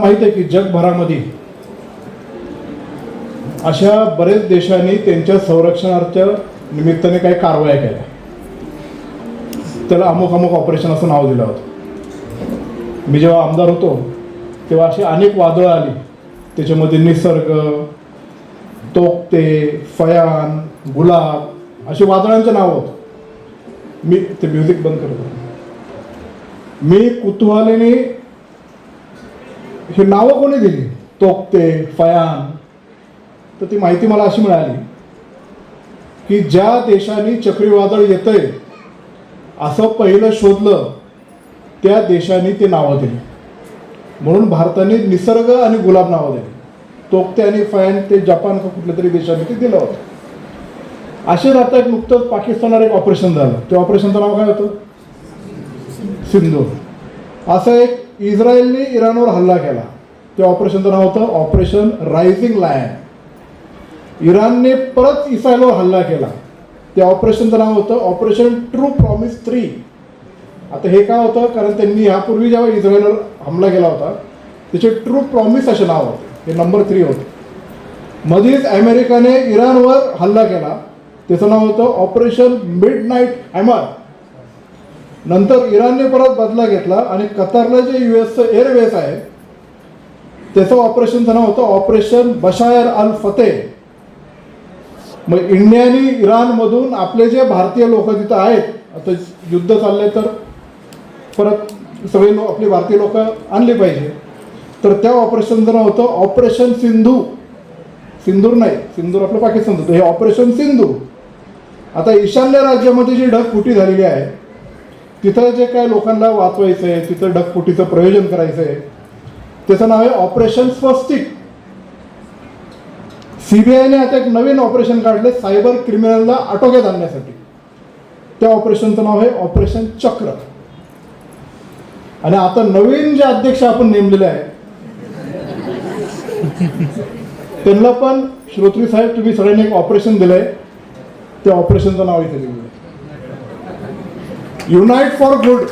माहीत आहे की जगभरामध्ये अशा बरेच देशांनी त्यांच्या संरक्षणाच्या निमित्ताने काही कारवाया केल्या. त्याला अमुक अमुक ऑपरेशन असं नाव दिलं होतं. मी जेव्हा आमदार होतो तेव्हा अशी अनेक वादळं आली. त्याच्यामध्ये निसर्ग तोपते फयान गुलाब अशी वादळांचं नाव होतं. मी ते म्युझिक बंद करतो. मी कुतूहलाने हे नावं कोणी दिली? Tauktae Phyan. तर ती माहिती मला अशी मिळाली की ज्या देशाने चक्रीवादळ येतंय असं पहिलं शोधलं त्या देशाने ते नावं दिली. म्हणून भारताने निसर्ग आणि गुलाब नावं दिली. तोक्ते आणि फयान ते जपान का कुठल्या तरी देशाने ते दिलं होतं. असेच आता एक नुकतंच पाकिस्तानवर एक ऑपरेशन झालं. ते ऑपरेशनचं नाव काय होतं? सिंधू. असं एक इस्रायलने इराणवर हल्ला केला. त्या ऑपरेशनचं नाव होतं ऑपरेशन रायझिंग लायन. इराणने परत इस्रायलवर हल्ला केला. त्या ऑपरेशनचं नाव होतं ऑपरेशन ट्रू प्रॉमिस थ्री. आता हे काय होतं? कारण त्यांनी यापूर्वी जेव्हा इस्रायलवर हमला केला होता त्याचे ट्रू प्रॉमिस असे नाव होते. हे नंबर थ्री होते. मध्येच अमेरिकाने इराणवर हल्ला केला. त्याचं नाव होतं ऑपरेशन मिड नाईट हॅमर. नंतर इराणने परत बदला घेतला आणि कतारला जे यू एसचं एअरवेज आहे त्याचं ऑपरेशनचं नाव होतं ऑपरेशन बशायर अल फतेह. मग इंडियाने इराणमधून आपले जे भारतीय लोक तिथं आहेत आता युद्ध चाललंय तर परत सगळे लोक आपली भारतीय लोक आणली पाहिजे. तर त्या ऑपरेशनचं नाव होतं ऑपरेशन सिंधू. सिंदूर नाही सिंदूर आपलं पाकिस्तान होतं. हे ऑपरेशन सिंधू. आता ईशान्य राज्यामध्ये जी ढग फुटी झालेली आहे तिथं जे काय लोकांना वाचवायचं आहे तिथं डकफुटीचं प्रयोजन करायचं आहे त्याचं नाव आहे ऑपरेशन स्वस्तिक. सीबीआयने आता एक नवीन ऑपरेशन काढले सायबर क्रिमिनलला आटोक्यात आणण्यासाठी. त्या ऑपरेशनचं नाव आहे ऑपरेशन चक्र. आणि आता नवीन जे अध्यक्ष आपण नेमलेले आहे त्यांना पण श्रोत्री साहेब तुम्ही सगळ्यांनी एक ऑपरेशन दिलंय. त्या ऑपरेशनचं नाव इथे लिहिलं unite for good.